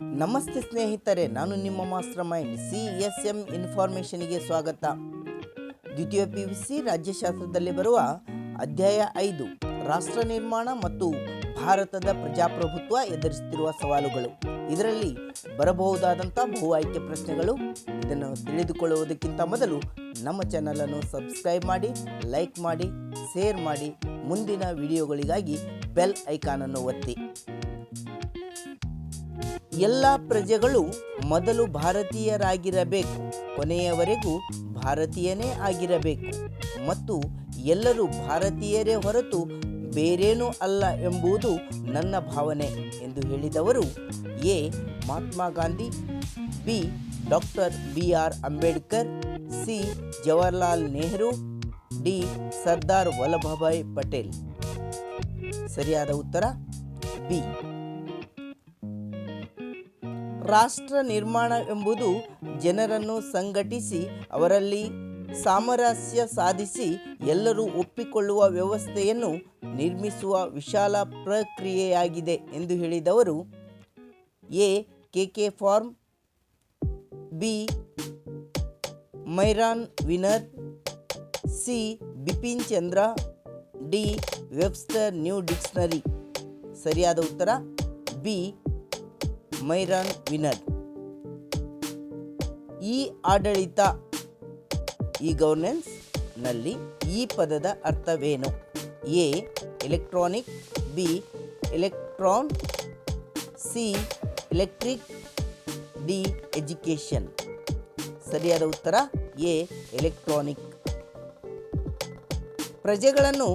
ನಮಸ್ತೆ ಸ್ನೇಹಿತರೆ, ನಾನು ನಿಮ್ಮ master mind C S M ಇನ್ಫಾರ್ಮೇಷನ್ಗೆ ಸ್ವಾಗತ. ದ್ವಿತೀಯ ಪಿ ಯು ಸಿ ರಾಜ್ಯಶಾಸ್ತ್ರದಲ್ಲಿ ಬರುವ ಅಧ್ಯಾಯ ಐದು, ರಾಷ್ಟ್ರ ನಿರ್ಮಾಣ ಮತ್ತು ಭಾರತದ ಪ್ರಜಾಪ್ರಭುತ್ವ ಎದುರಿಸುತ್ತಿರುವ ಸವಾಲುಗಳು. ಇದರಲ್ಲಿ ಬರಬಹುದಾದಂಥ ಬಹು ಆಯ್ಕೆ ಪ್ರಶ್ನೆಗಳು. ಇದನ್ನು ತಿಳಿದುಕೊಳ್ಳುವುದಕ್ಕಿಂತ ಮೊದಲು ನಮ್ಮ ಚಾನಲನ್ನು ಸಬ್ಸ್ಕ್ರೈಬ್ ಮಾಡಿ, ಲೈಕ್ ಮಾಡಿ, ಶೇರ್ ಮಾಡಿ, ಮುಂದಿನ ವಿಡಿಯೋಗಳಿಗಾಗಿ ಬೆಲ್ ಐಕಾನನ್ನು ಒತ್ತಿ. ಎಲ್ಲ ಪ್ರಜೆಗಳು ಮೊದಲು ಭಾರತೀಯರಾಗಿರಬೇಕು, ಕೊನೆಯವರೆಗೂ ಭಾರತೀಯನೇ ಆಗಿರಬೇಕು. ಮತ್ತು ಎಲ್ಲರೂ ಭಾರತೀಯರೇ ಹೊರತು ಬೇರೇನೂ ಅಲ್ಲ ಎಂಬುದು ನನ್ನ ಭಾವನೆ ಎಂದು ಹೇಳಿದವರು A. Mahatma Gandhi, B. Doctor B. R. Ambedkar, C. Jawaharlal Nehru, D. Sardar Vallabhbhai Patel. ಸರಿಯಾದ ಉತ್ತರ? ಬಿ. ರಾಷ್ಟ್ರ ನಿರ್ಮಾಣ ಎಂಬುದು ಜನರನ್ನು ಸಂಘಟಿಸಿ ಅವರಲ್ಲಿ ಸಾಮರಸ್ಯ ಸಾಧಿಸಿ ಎಲ್ಲರೂ ಒಪ್ಪಿಕೊಳ್ಳುವ ವ್ಯವಸ್ಥೆಯನ್ನು ನಿರ್ಮಿಸುವ ವಿಶಾಲ ಪ್ರಕ್ರಿಯೆಯಾಗಿದೆ ಎಂದು ಹೇಳಿದವರು A. K. K. Form, B. Myron Weiner, C. Bipin Chandra, D. Webster New Dictionary. ಸರಿಯಾದ ಉತ್ತರ, ಬಿ. ಮೈರಾನ್ ವಿನರ್ ಈ ಆಡಳಿತ ಈ ಗವರ್ನೆನ್ಸ್ನಲ್ಲಿ ಈ ಪದದ ಅರ್ಥವೇನು? A electronic B electron C electric D education ಸರಿಯಾದ ಉತ್ತರ, ಎ ಎಲೆಕ್ಟ್ರಾನಿಕ್ ಪ್ರಜೆಗಳನ್ನು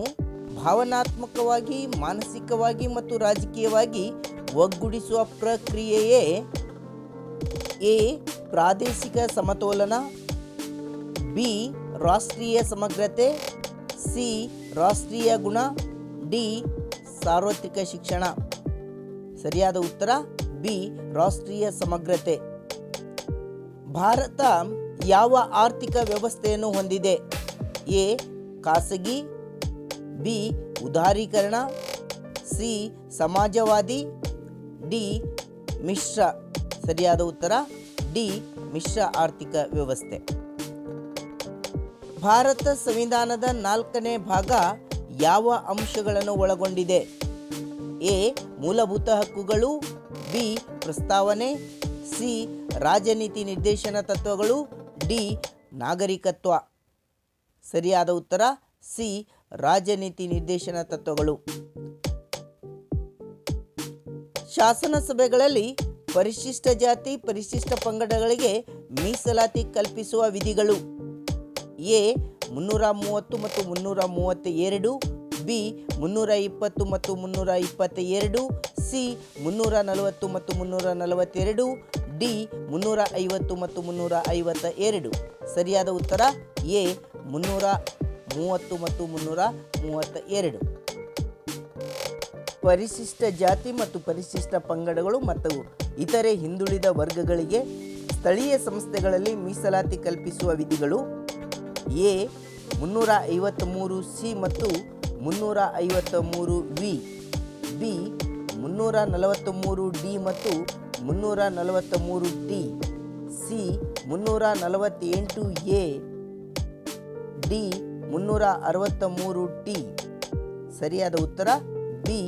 ಭಾವನಾತ್ಮಕವಾಗಿ, ಮಾನಸಿಕವಾಗಿ ಮತ್ತು ರಾಜಕೀಯವಾಗಿ ಒಗ್ಗೂಡಿಸುವ ಪ್ರಕ್ರಿಯೆಯೇ ಎ, ಪ್ರಾದೇಶಿಕ ಸಮತೋಲನ, ಬಿ, ರಾಷ್ಟ್ರೀಯ ಸಮಗ್ರತೆ, ಸಿ, ರಾಷ್ಟ್ರೀಯ ಗುಣ, ಡಿ, ಸಾರ್ವತ್ರಿಕ ಶಿಕ್ಷಣ. ಸರಿಯಾದ ಉತ್ತರ? ಬಿ, ರಾಷ್ಟ್ರೀಯ ಸಮಗ್ರತೆ. ಭಾರತ ಯಾವ ಆರ್ಥಿಕ ವ್ಯವಸ್ಥೆಯನ್ನು ಹೊಂದಿದೆ? ಎ, ಖಾಸಗಿ, ಬಿ, ಉದಾರೀಕರಣ, ಸಿ, ಸಮಾಜವಾದಿ ಡಿ ಮಿಶ್ರ ಸರಿಯಾದ ಉತ್ತರ ಡಿ ಮಿಶ್ರ ಆರ್ಥಿಕ ವ್ಯವಸ್ಥೆ. ಭಾರತ ಸಂವಿಧಾನದ ನಾಲ್ಕನೇ ಭಾಗ ಯಾವ ಅಂಶಗಳನ್ನು ಒಳಗೊಂಡಿದೆ? ಎ. ಮೂಲಭೂತ ಹಕ್ಕುಗಳು, ಬಿ. ಪ್ರಸ್ತಾವನೆ, ಸಿ. ರಾಜನೀತಿ ನಿರ್ದೇಶನ ತತ್ವಗಳು, ಡಿ. ನಾಗರಿಕತ್ವ. ಸರಿಯಾದ ಉತ್ತರ ಸಿ. ರಾಜನೀತಿ ನಿರ್ದೇಶನ ತತ್ವಗಳು. ಶಾಸನ ಸಭೆಗಳಲ್ಲಿ ಪರಿಶಿಷ್ಟ ಜಾತಿ, ಪರಿಶಿಷ್ಟ ಪಂಗಡಗಳಿಗೆ ಮೀಸಲಾತಿ ಕಲ್ಪಿಸುವ ವಿಧಿಗಳು. ಎ, ಮುನ್ನೂರ ಮೂವತ್ತು ಮತ್ತು ಮುನ್ನೂರ ಮೂವತ್ತ ಎರಡು ಬಿ, ಮುನ್ನೂರ ಇಪ್ಪತ್ತು ಮತ್ತು ಮುನ್ನೂರ ಇಪ್ಪತ್ತ ಎರಡು ಸಿ, ಮುನ್ನೂರ ನಲವತ್ತು ಮತ್ತು ಮುನ್ನೂರ ನಲವತ್ತೆರಡು, ಡಿ, ಮುನ್ನೂರ ಐವತ್ತು ಮತ್ತು ಮುನ್ನೂರ ಐವತ್ತ ಎರಡು ಸರಿಯಾದ ಉತ್ತರ? ಎ, ಮುನ್ನೂರ ಮೂವತ್ತು ಮತ್ತು ಮುನ್ನೂರ ಮೂವತ್ತ ಎರಡು ಪರಿಶಿಷ್ಟ ಜಾತಿ ಮತ್ತು ಪರಿಶಿಷ್ಟ ಪಂಗಡಗಳು ಮತ್ತು ಇತರೆ ಹಿಂದುಳಿದ ವರ್ಗಗಳಿಗೆ ಸ್ಥಳೀಯ ಸಂಸ್ಥೆಗಳಲ್ಲಿ ಮೀಸಲಾತಿ ಕಲ್ಪಿಸುವ ವಿಧಿಗಳು ಎ, ಮುನ್ನೂರ ಐವತ್ತ್ಮೂರು ಸಿ ಮತ್ತು ಮುನ್ನೂರ ಐವತ್ತ ಮೂರು ವಿ, ಬಿ, ಮುನ್ನೂರ ನಲವತ್ತ್ಮೂರು ಡಿ ಮತ್ತು ಮುನ್ನೂರ ನಲವತ್ತ ಮೂರು ಟಿ ಸಿ, ಮುನ್ನೂರ ನಲವತ್ತೆಂಟು ಎ, ಡಿ, ಮುನ್ನೂರ ಅರವತ್ತ ಮೂರು ಟಿ. ಸರಿಯಾದ ಉತ್ತರ? ಬಿ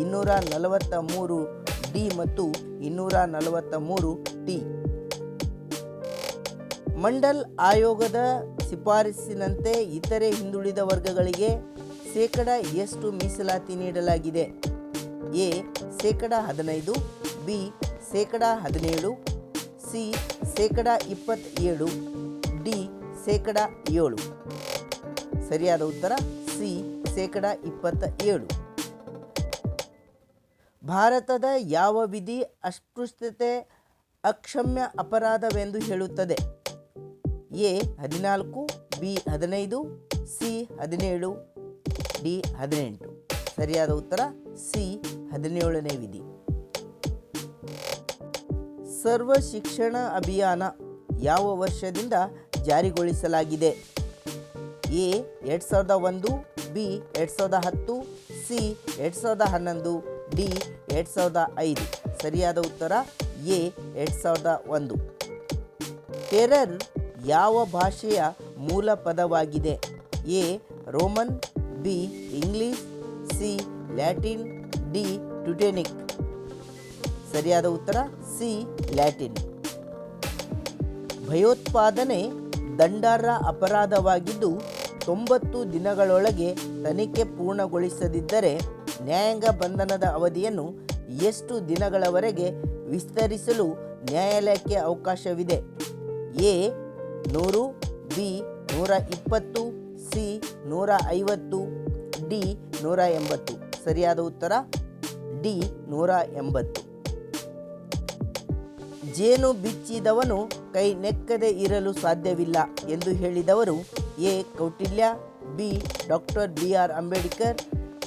ಇನ್ನೂರ ನಲವತ್ತ ಮೂರು ಡಿ ಮತ್ತು ಇನ್ನೂರ ನಲವತ್ತ ಮೂರು ಟಿ. ಮಂಡಲ್ ಆಯೋಗದ ಶಿಫಾರಸಿನಂತೆ ಇತರೆ ಹಿಂದುಳಿದ ವರ್ಗಗಳಿಗೆ ಶೇಕಡ ಎಷ್ಟು ಮೀಸಲಾತಿ ನೀಡಲಾಗಿದೆ? ಎ, ಶೇಕಡ ಹದಿನೈದು, ಬಿ, ಶೇಕಡ ಹದಿನೇಳು, ಸಿ, ಶೇಕಡ ಇಪ್ಪತ್ತೇಳು, ಡಿ, ಶೇಕಡ ಏಳು. ಸರಿಯಾದ ಉತ್ತರ, ಸಿ, ಶೇಕಡ ಇಪ್ಪತ್ತ ಏಳು ಭಾರತದ ಯಾವ ವಿಧಿ ಅಸ್ಪೃಶ್ಯತೆ ಅಕ್ಷಮ್ಯ ಅಪರಾಧವೆಂದು ಹೇಳುತ್ತದೆ? ಎ, ಹದಿನಾಲ್ಕು, ಬಿ, ಹದಿನೈದು, ಸಿ, ಹದಿನೇಳು, ಡಿ, ಹದಿನೆಂಟು. ಸರಿಯಾದ ಉತ್ತರ, ಸಿ, ಹದಿನೇಳನೇ ವಿಧಿ. ಸರ್ವ ಶಿಕ್ಷಣ ಅಭಿಯಾನ ಯಾವ ವರ್ಷದಿಂದ ಜಾರಿಗೊಳಿಸಲಾಗಿದೆ? ಎ, ಎರಡು ಸಾವಿರದ ಒಂದು, ಬಿ, ಎರಡು ಸಾವಿರದ ಹತ್ತು, ಸಿ, ಎರಡು ಸಾವಿರದ ಹನ್ನೊಂದು. ಡಿ ಎರಡು ಸಾವಿರದ ಐದು. ಸರಿಯಾದ ಉತ್ತರ ಎ ಎರಡು ಸಾವಿರದ ಒಂದು. ಟೆರರ್ ಯಾವ ಭಾಷೆಯ ಮೂಲ ಪದವಾಗಿದೆ? A Roman, B English, C Latin, D Teutonic. ಸರಿಯಾದ ಉತ್ತರ ಸಿ ಲ್ಯಾಟಿನ್. ಭಯೋತ್ಪಾದನೆ ದಂಡಾರ್ಹ ಅಪರಾಧವಾಗಿದ್ದು ತೊಂಬತ್ತು ದಿನಗಳೊಳಗೆ ತನಿಖೆ ಪೂರ್ಣಗೊಳಿಸದಿದ್ದರೆ ನ್ಯಾಯಾಂಗ ಬಂಧನದ ಅವಧಿಯನ್ನು ಎಷ್ಟು ದಿನಗಳವರೆಗೆ ವಿಸ್ತರಿಸಲು ನ್ಯಾಯಾಲಯಕ್ಕೆ ಅವಕಾಶವಿದೆ? ಎ, ನೂರು, ಬಿ, ನೂರ ಇಪ್ಪತ್ತು, ಸಿ, ನೂರ ಐವತ್ತು, ಡಿ, ನೂರ ಎಂಬತ್ತು. ಸರಿಯಾದ ಉತ್ತರ? ಡಿ, ನೂರ ಎಂಬತ್ತು. ಜೇನು ಬಿಚ್ಚಿದವನು ಕೈ ನೆಕ್ಕದೆ ಇರಲು ಸಾಧ್ಯವಿಲ್ಲ ಎಂದು ಹೇಳಿದವರು A, Kautilya, B, doctor B R Ambedkar,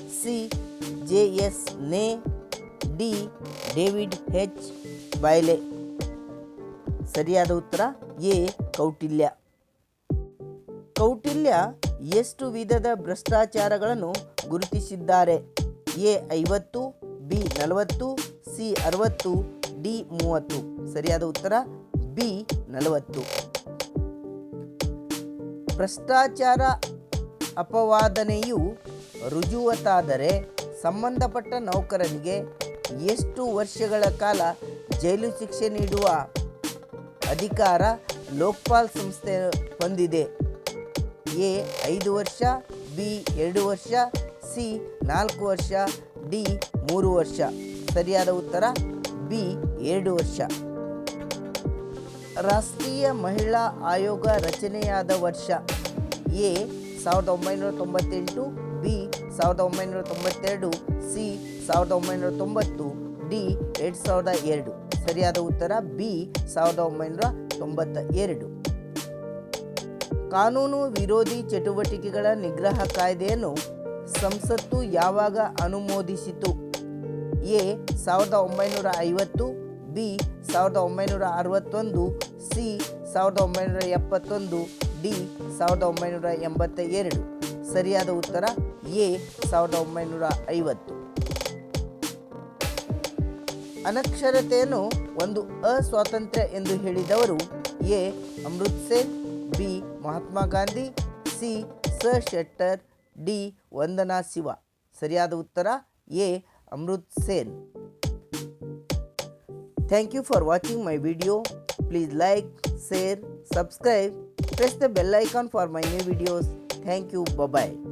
C J S ನೇ ಡಿ ಡೇವಿಡ್ ಹೆಚ್ ಬಾಯ್ಲೆ ಸರಿಯಾದ ಉತ್ತರ, ಎ. ಕೌಟಿಲ್ಯ. ಕೌಟಿಲ್ಯ ಎಷ್ಟು ವಿಧದ ಭ್ರಷ್ಟಾಚಾರಗಳನ್ನು ಗುರುತಿಸಿದ್ದಾರೆ? ಎ. ಐವತ್ತು, ಬಿ. ನಲವತ್ತು, ಸಿ. ಅರವತ್ತು, ಡಿ. ಮೂವತ್ತು. ಸರಿಯಾದ ಉತ್ತರ, ಬಿ. ನಲವತ್ತು. ಭ್ರಷ್ಟಾಚಾರ ಅಪವಾದನೆಯು ರುಜುವತಾದರೆ ಸಂಬಂಧಪಟ್ಟ ನೌಕರನಿಗೆ ಎಷ್ಟು ವರ್ಷಗಳ ಕಾಲ ಜೈಲು ಶಿಕ್ಷೆ ನೀಡುವ ಅಧಿಕಾರ ಲೋಕ್ಪಾಲ್ ಸಂಸ್ಥೆ ಹೊಂದಿದೆ. ಎ, ಐದು ವರ್ಷ, ಬಿ, ಎರಡು ವರ್ಷ, ಸಿ, ನಾಲ್ಕು ವರ್ಷ, ಡಿ, ಮೂರು ವರ್ಷ. ಸರಿಯಾದ ಉತ್ತರ, ಬಿ, ಎರಡು ವರ್ಷ. ರಾಷ್ಟ್ರೀಯ ಮಹಿಳಾ ಆಯೋಗ ರಚನೆಯಾದ ವರ್ಷ. ಎ, ಸಾವಿರದ ಒಂಬೈನೂರ ತೊಂಬತ್ತೆಂಟು ಸಾವಿರದ ಒಂಬೈನೂರ ತೊಂಬತ್ತೆರಡು ಸಿ, ಸಾವಿರದ ಒಂಬೈನೂರ ತೊಂಬತ್ತು ಡಿ, ಎರಡು ಸಾವಿರದ ಎರಡು. ಸರಿಯಾದ ಉತ್ತರ ಬಿ, ಸಾವಿರದ ಒಂಬೈನೂರ ತೊಂಬತ್ತ ಎರಡು ಕಾನೂನು ವಿರೋಧಿ ಚಟುವಟಿಕೆಗಳ ನಿಗ್ರಹ ಕಾಯ್ದೆಯನ್ನು ಸಂಸತ್ತು ಯಾವಾಗ ಅನುಮೋದಿಸಿತು? ಎ, ಸಾವಿರದ ಒಂಬೈನೂರ ಐವತ್ತು, ಬಿ, ಸಾವಿರದ ಒಂಬೈನೂರ ಅರವತ್ತೊಂದು, ಸಿ, ಸಾವಿರದ ಒಂಬೈನೂರ ಎಪ್ಪತ್ತೊಂದು, ಡಿ, ಸಾವಿರದ ಒಂಬೈನೂರ ಎಂಬತ್ತ ಎರಡು ಸರಿಯಾದ ಉತ್ತರ ಎ ಸಾವಿರದ ಒಂಬೈನೂರ ಐವತ್ತು. ಅನಕ್ಷರತೆಯನ್ನು ಒಂದು ಅಸ್ವಾತಂತ್ರ್ಯ ಎಂದು ಹೇಳಿದವರು A Amrit Sen B Mahatma Gandhi C ಸ ಶೆಟ್ಟರ್ ಡಿ ವಂದನಾ ಶಿವ. ಸರಿಯಾದ ಉತ್ತರ A Amrit Sen you for watching my video. Please Please like, share, subscribe, press bell icon for my my videos. Thank you bye.